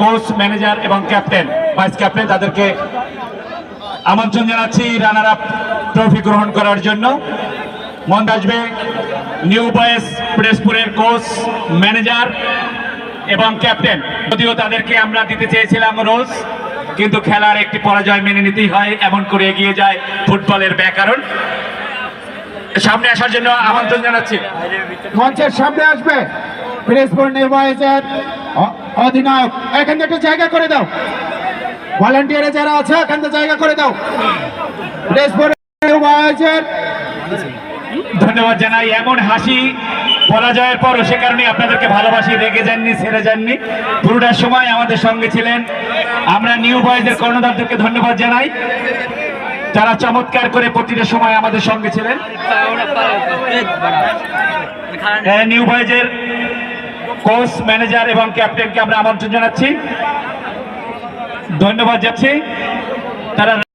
Coach manager এবং captain, vice captain তাদেরকে আমন্ত্রণ জানাচ্ছি রানার আপ ট্রফি গ্রহণ করার জন্য। মন আসবে নিউ বয়েস প্রেসপুরের কোচ ম্যানেজার এবং ক্যাপ্টেন। যদিও তাদেরকে আমরা দিতে চেয়েছিলাম রোজ কিন্তু খেলার একটি পরাজয় মেনে নিতেই হয়, এমন করে এগিয়ে যায় ফুটবলের ব্যাকরণ। সামনে আসার জন্য আমন্ত্রণ জানাচ্ছি। মঞ্চের সামনে আসবে পিরিজপুর নির্বাচন অধিনায়ক এখান থেকে একটু জায়গা করে দাও। ভলান্টিয়ারে যারা আছে এখান থেকে জায়গা করে দাও। ধন্যবাদ জানাই এমন হাসি পরাজয়ের পর সে কারণে আপনাদেরকে ভালোবাসি রেগে যাননি ছেড়ে যাননি। পুরোটার সময় আমাদের সঙ্গে ছিলেন। আমরা নিউ বয়েজের কর্ণধারদেরকে ধন্যবাদ জানাই। যারা চমৎকার করে প্রতিটা সময় আমাদের সঙ্গে ছিলেন। হ্যাঁ, নিউ বয়েজের কোচ ম্যানেজার এবং ক্যাপ্টেনকে আমরা আমন্ত্রণ জানাচ্ছি। ধন্যবাদ যাচ্ছি তারা